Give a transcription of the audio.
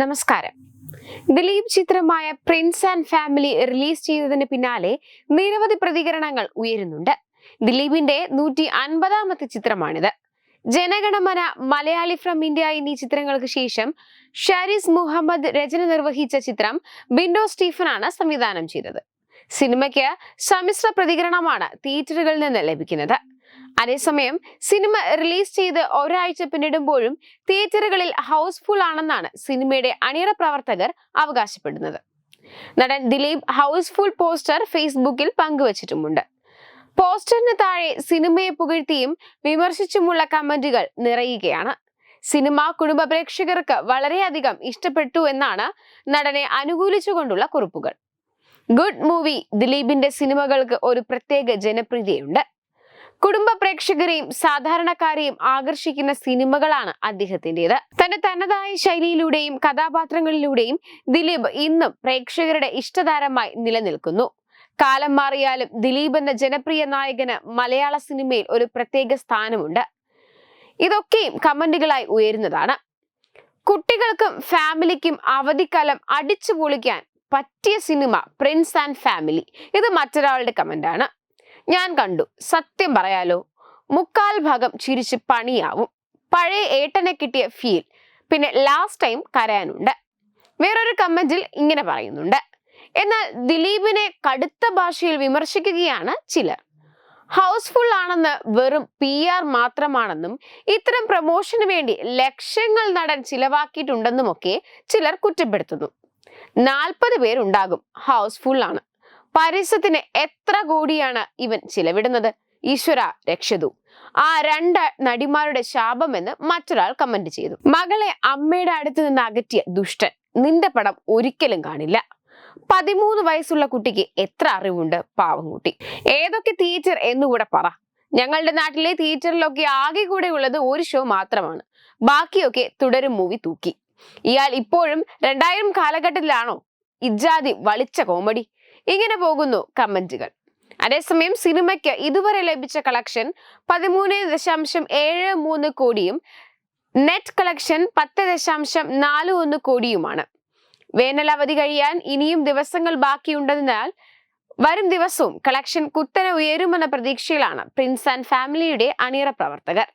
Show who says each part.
Speaker 1: നമസ്കാരം. ദിലീപ് ചിത്രമായ Prince and family release ചെയ്തതിന് പിന്നാലെ നിരവധി പ്രതികരണങ്ങൾ ഉയരുന്നുണ്ട്. ദിലീപിന്റെ നൂറ്റി അൻപതാമത്തെ ചിത്രമാണിത്. ജനഗണമന മലയാളി ഫ്രം ഇന്ത്യ എന്നീ ചിത്രങ്ങൾക്ക് ശേഷം ഷാരിസ് മുഹമ്മദ് രചന നിർവഹിച്ച ചിത്രം ബിൻഡോ സ്റ്റീഫനാണ് സംവിധാനം ചെയ്തത്. സിനിമയ്ക്ക് സമ്മിശ്ര പ്രതികരണമാണ് തിയേറ്ററുകളിൽ നിന്ന് ലഭിക്കുന്നത്. അതേസമയം സിനിമ റിലീസ് ചെയ്ത് ഒരാഴ്ച പിന്നിടുമ്പോഴും തിയേറ്ററുകളിൽ ഹൗസ്ഫുൾ ആണെന്നാണ് സിനിമയുടെ അണിയറ പ്രവർത്തകർ അവകാശപ്പെടുന്നത്. നടൻ ദിലീപ് ഹൗസ്ഫുൾ പോസ്റ്റർ ഫേസ്ബുക്കിൽ പങ്കുവച്ചിട്ടുമുണ്ട്. പോസ്റ്ററിന് താഴെ സിനിമയെ പുകഴ്ത്തിയും വിമർശിച്ചുമുള്ള കമന്റുകൾ നിറയുകയാണ്. സിനിമ കുടുംബ പ്രേക്ഷകർക്ക് വളരെയധികം ഇഷ്ടപ്പെട്ടു എന്നാണ് നടനെ അനുകൂലിച്ചുകൊണ്ടുള്ള കുറിപ്പുകൾ. ഗുഡ് മൂവി ദിലീപിന്റെ സിനിമകൾക്ക് ഒരു പ്രത്യേക ജനപ്രീതിയുണ്ട്. കുടുംബ പ്രേക്ഷകരെയും സാധാരണക്കാരെയും ആകർഷിക്കുന്ന സിനിമകളാണ് അദ്ദേഹത്തിന്റേത് തന്റെ തനതായ ശൈലിയിലൂടെയും കഥാപാത്രങ്ങളിലൂടെയും ദിലീപ് ഇന്നും പ്രേക്ഷകരുടെ ഇഷ്ടതാരമായി നിലനിൽക്കുന്നു. കാലം മാറിയാലും ദിലീപ് എന്ന ജനപ്രിയ നായകന് മലയാള സിനിമയിൽ ഒരു പ്രത്യേക സ്ഥാനമുണ്ട്. ഇതൊക്കെയും കമന്റുകളായി ഉയരുന്നതാണ്. കുട്ടികൾക്കും ഫാമിലിക്കും അവധിക്കാലം അടിച്ചു പൊളിക്കാൻ പറ്റിയ സിനിമ പ്രിൻസ് ആൻഡ് ഫാമിലി ഇത് മറ്റൊരാളുടെ കമന്റാണ് ഞാൻ കണ്ടു. സത്യം പറയാലോ മുക്കാൽ ഭാഗം ചിരിച്ച് പണിയാവും. പഴയ ഏട്ടനെ കിട്ടിയ ഫീൽ പിന്നെ ലാസ്റ്റ് ടൈം കരയാനുണ്ട്. വേറൊരു കമന്റിൽ ഇങ്ങനെ പറയുന്നുണ്ട്. എന്നാൽ ദിലീപിനെ കടുത്ത ഭാഷയിൽ വിമർശിക്കുകയാണ് ചിലർ. ഹൗസ്ഫുൾ ആണെന്ന് വെറും പി ആർ മാത്രമാണെന്നും ഇത്തരം പ്രമോഷന് വേണ്ടി ലക്ഷങ്ങൾ നടൻ ചിലവാക്കിയിട്ടുണ്ടെന്നുമൊക്കെ ചിലർ കുറ്റപ്പെടുത്തുന്നു. നാൽപ്പത് പേരുണ്ടാകും ഹൗസ്ഫുൾ ആണ്. പരസ്യത്തിന് എത്ര കോടിയാണ് ഇവൻ ചിലവിടുന്നത്? ഈശ്വര രക്ഷതു. ആ രണ്ട് നടിമാരുടെ ശാപമെന്ന് മറ്റൊരാൾ കമന്റ് ചെയ്തു. മകളെ അമ്മയുടെ അടുത്ത് നിന്ന് അകറ്റിയ ദുഷ്ടൻ നിന്റെ പടം ഒരിക്കലും കാണില്ല. പതിമൂന്ന് വയസ്സുള്ള കുട്ടിക്ക് എത്ര അറിവുണ്ട്? പാവം കുട്ടി. ഏതൊക്കെ തിയേറ്റർ എന്നുകൂടെ പറ. ഞങ്ങളുടെ നാട്ടിലെ തിയേറ്ററിലൊക്കെ ആകെ കൂടെ ഉള്ളത് ഒരു ഷോ മാത്രമാണ്. ബാക്കിയൊക്കെ തുടരും മൂവി തൂക്കി. ഇയാൾ ഇപ്പോഴും രണ്ടായിരം കാലഘട്ടത്തിലാണോ? ഇജാതി വളിച്ച കോമഡി ഇങ്ങനെ പോകുന്നു കമന്റുകൾ. അതേസമയം സിനിമയ്ക്ക് ഇതുവരെ ലഭിച്ച കളക്ഷൻ പതിമൂന്ന് ദശാംശം ഏഴ് മൂന്ന് കോടിയും നെറ്റ് കളക്ഷൻ പത്ത് ദശാംശം നാല് ഒന്ന് കോടിയുമാണ്. വേനൽ അവധി കഴിയാൻ ഇനിയും ദിവസങ്ങൾ ബാക്കിയുണ്ടതിനാൽ വരും ദിവസവും കളക്ഷൻ കുത്തനെ ഉയരുമെന്ന പ്രതീക്ഷയിലാണ് പ്രിൻസ് ആൻഡ് ഫാമിലിയുടെ അണിയറ പ്രവർത്തകർ.